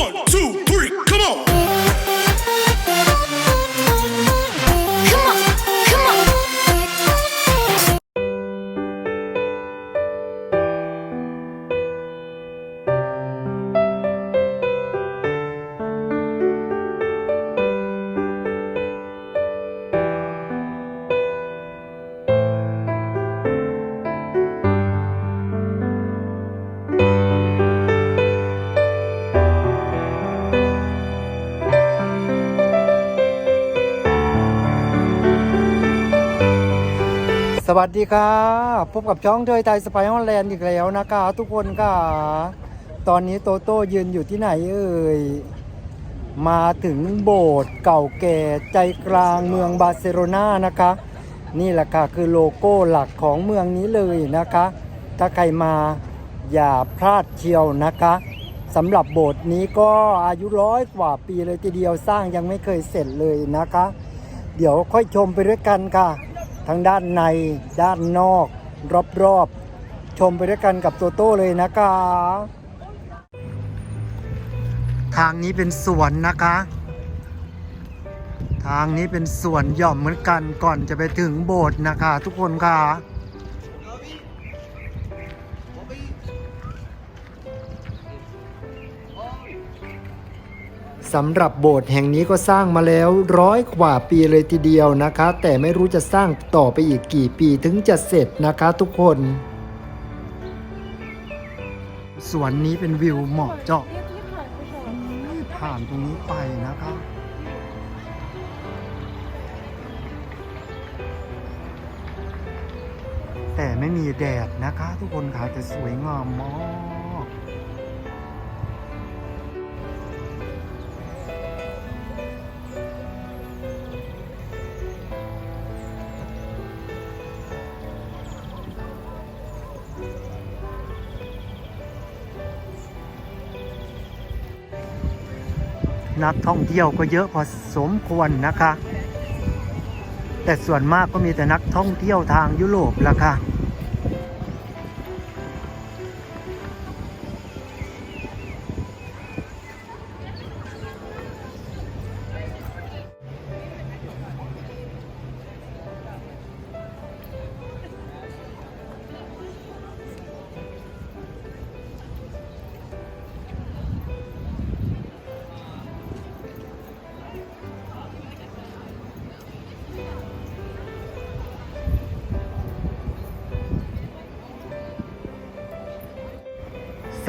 One, two, สวัสดีครับพบกับช่องเทยไทยสไปฮอลแลนด์อีกแล้วนะคะ ทุกคนค่ะ ตอนนี้โตโต้ยืนอยู่ที่ไหนเอ่ย มาถึงโบสถ์เก่าแก่ใจกลางเมืองบาร์เซโลนานะคะ นี่แหละค่ะคือโลโก้หลักของเมืองนี้เลยนะคะ ถ้าใครมาอย่าพลาดเชียวนะคะสำหรับโบสถ์นี้ก็อายุร้อยกว่าปีเลยทีเดียวสร้างยังไม่เคยเสร็จเลยนะคะ เดี๋ยวค่อยชมไปด้วยกันค่ะ ทั้งด้านในด้านนอก รอบๆ ชมไปด้วยกันกับโตโต้เลยนะคะ ทางนี้เป็นสวนนะคะ ทางนี้เป็นสวนหย่อมเหมือนกันก่อนจะไปถึงโบสถ์นะคะ ทุกคนค่ะ สำหรับโบสถ์แห่งนี้ก็สร้างมาแล้วร้อยกว่าปีเลยทีเดียวนะคะ แต่ไม่รู้จะสร้างต่อไปอีกกี่ปีถึงจะเสร็จนะคะทุกคน สวนนี้เป็นวิวเหมาะเจาะผ่านตรงนี้ไปนะคะแต่ไม่มีแดดนะคะ ทุกคนค่ะจะสวยงามมาก นักท่องเที่ยวก็เยอะพอสมควรนะคะ แต่ส่วนมากก็มีแต่นักท่องเที่ยวทางยุโรปละค่ะ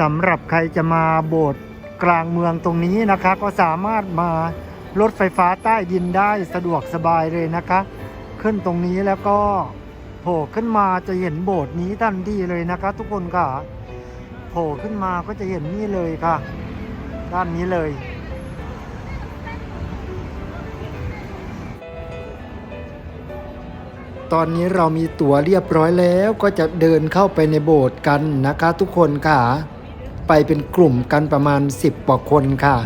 สำหรับใครจะมาโบสถ์กลางเมืองตรงนี้นะคะ ก็สามารถมารถไฟฟ้าใต้ดินได้สะดวกสบายเลยนะคะ ขึ้นตรงนี้แล้วก็โผล่ขึ้นมาจะเห็นโบสถ์นี้ทันทีเลยนะคะ ทุกคนค่ะโผล่ขึ้นมาก็จะเห็นนี่เลยค่ะ ด้านนี้เลยตอนนี้เรามีตั๋วเรียบร้อยแล้วก็จะเดินเข้าไปในโบสถ์กันนะคะทุกคนค่ะ ไปเป็นกลุ่มกันประมาณ 10กว่าคนค่ะ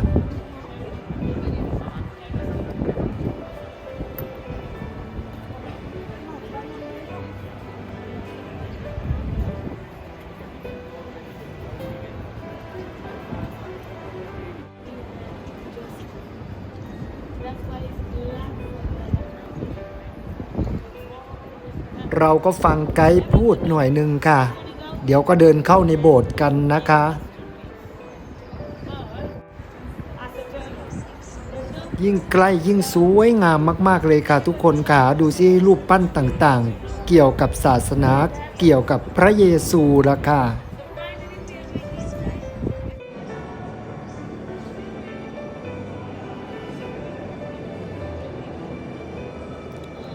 เราก็ฟังไกด์พูดหน่อยหนึ่งค่ะ เดี๋ยวก็เดินเข้าในโบสถ์กันนะคะ ยิ่งใกล้ยิ่งสวยงามมาก ๆ เลยค่ะทุกคนค่ะดูซิรูปปั้นต่างๆ เกี่ยวกับศาสนาเกี่ยวกับพระเยซูละค่ะ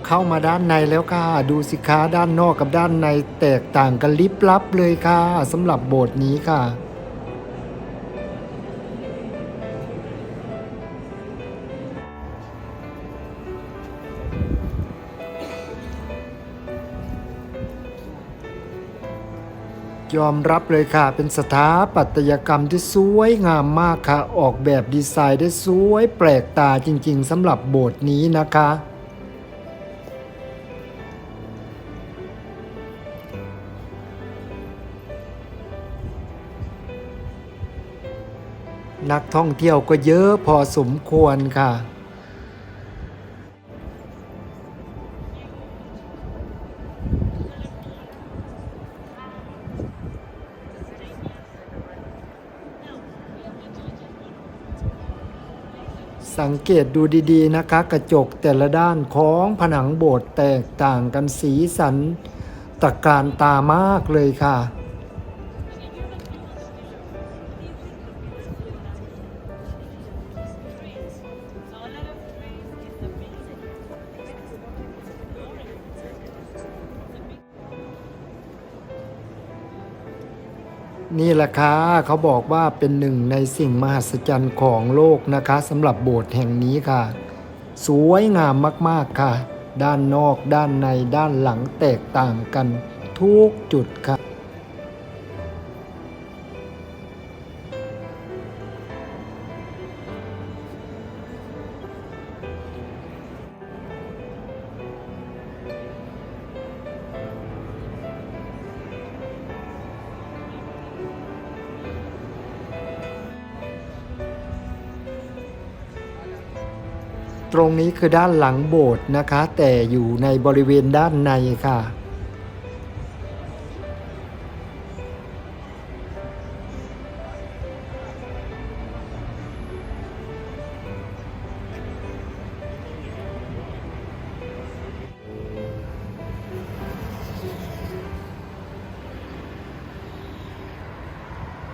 เข้ามาด้านในแล้วค่ะ ดูสิคะด้านนอกกับด้านในแตกต่างกันลิบลับเลยค่ะสำหรับโบสถ์นี้ค่ะ ยอมรับเลยค่ะ เป็นสถาปัตยกรรมที่สวยงามมากค่ะ ออกแบบดีไซน์ได้สวยแปลกตาจริง ๆสำหรับโบสถ์นี้นะคะนักท่องเที่ยวก็เยอะพอสมควรค่ะ สังเกตดูดีๆนะคะ กระจกแต่ละด้านของผนังโบสถ์แตกต่างกันสีสันตะการตามากเลยค่ะ นี่แหละค่ะเขาบอกว่าเป็นหนึ่งในสิ่งมหัศจรรย์ของโลกนะคะสำหรับโบสถ์แห่งนี้ค่ะ สวยงามมากๆค่ะ ด้านนอกด้านในด้านหลังแตกต่างกันทุกจุดค่ะ ตรงนี้คือด้านหลังโบสถ์นะคะ แต่อยู่ในบริเวณด้านในค่ะ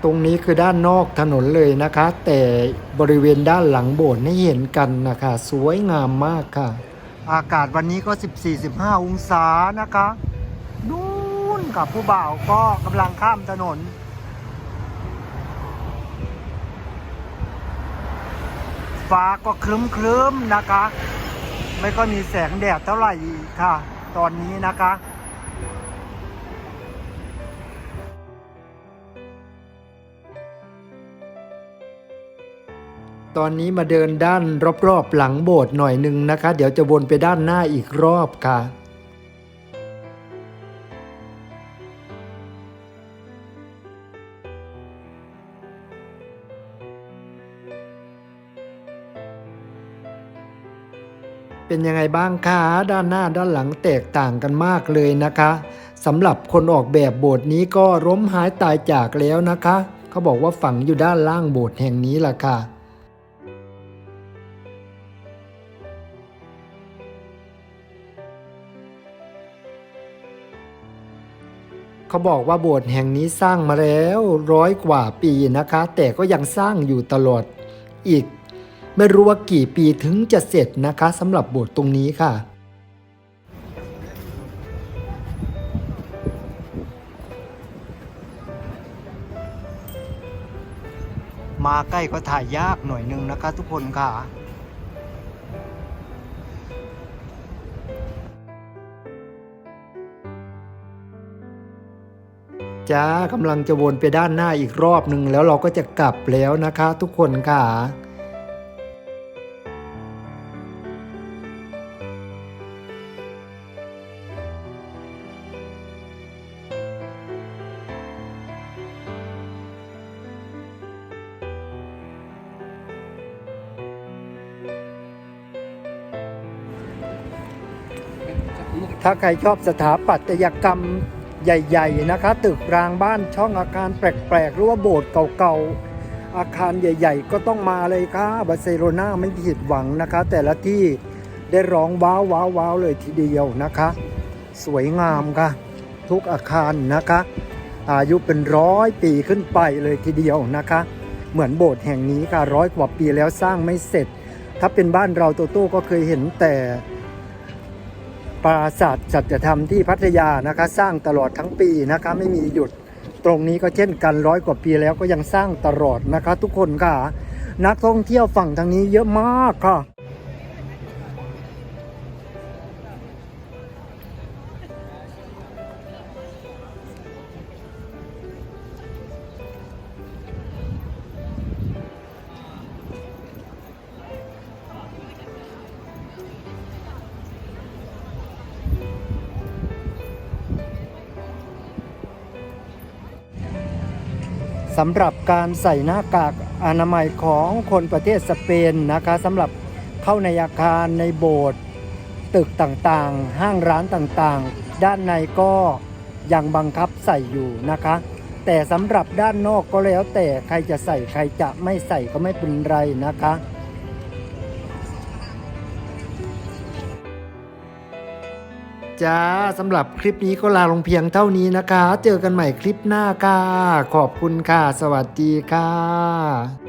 รงนี้คือด้านนอกถนนเลยนะคะ แต่บริเวณด้านหลังโบสถ์ให้เห็นกันนะคะ สวยงามมากค่ะ อากาศวันนี้ก็ 14-15 องศานะคะนู่นกับผู้บ่าวก็กำลังข้ามถนนฟ้าก็ครึ้มๆนะคะ ไม่ก็มีแสงแดดเท่าไหร่ค่ะ ตอนนี้นะคะ ตอนนี้มาเดินด้านรอบๆหลังโบสถ์หน่อยหนึ่งนะคะ เดี๋ยวจะวนไปด้านหน้าอีกรอบค่ะเป็นยังไงบ้างคะด้านหน้าด้านหลังแตกต่างกันมากเลยนะคะสำหรับคนออกแบบโบสถ์นี้ก็ล้มหายตายจากแล้วนะคะ เขาบอกว่าฝังอยู่ด้านล่างโบสถ์แห่งนี้ล่ะค่ะ เขาบอกว่าโบสถ์แห่งนี้สร้างมาแล้วร้อยกว่าปีนะคะ แต่ก็ยังสร้างอยู่ตลอดอีก ไม่รู้ว่ากี่ปีถึงจะเสร็จนะคะสำหรับโบสถ์ตรงนี้ค่ะมาใกล้ก็ถ่ายยากหน่อยนึงนะคะทุกคนค่ะ จ้ากำลังจะวนไปด้านหน้าอีกรอบหนึ่งแล้วเราก็จะกลับแล้วนะคะ ทุกคนค่ะถ้าใครชอบสถาปัตยกรรม ใหญ่ๆนะคะ ตึกรางบ้านช่องอาคารแปลกๆหรือว่าโบสถ์เก่าๆ อาคารใหญ่ ๆ ก็ต้องมาเลยค่ะบาร์เซโลนาไม่ผิดหวังนะคะ แต่ละที่ได้ร้องว้าวว้าวว้าวเลยทีเดียวนะคะ สวยงามค่ะ ทุกอาคารนะคะ อายุเป็นร้อยปีขึ้นไปเลยทีเดียวนะคะ เหมือนโบสถ์แห่งนี้ค่ะร้อยกว่าปีแล้วสร้างไม่เสร็จ ถ้าเป็นบ้านเราโตโต้ก็เคยเห็นแต่ ปราสาทสัจธรรมที่พัทยานะคะ สร้างตลอดทั้งปีนะคะ ไม่มีหยุด ตรงนี้ก็เช่นกันร้อยกว่าปีแล้วก็ยังสร้างตลอดนะคะ ทุกคนค่ะ นักท่องเที่ยวฝั่งทางนี้เยอะมากค่ะ สำหรับการใส่หน้ากากอนามัยของคนประเทศสเปนนะคะสำหรับเข้าในอาคารในโบสถ์ตึกต่างๆ ห้างร้านต่างๆ ด้านในก็ยังบังคับใส่อยู่นะคะ แต่สำหรับด้านนอกก็แล้วแต่ใครจะใส่ใครจะไม่ใส่ก็ไม่เป็นไรนะคะ จ้าสำหรับคลิปนี้ก็ลาลงเพียงเท่านี้นะคะ เจอกันใหม่คลิปหน้าค่ะ ขอบคุณค่ะ สวัสดีค่ะ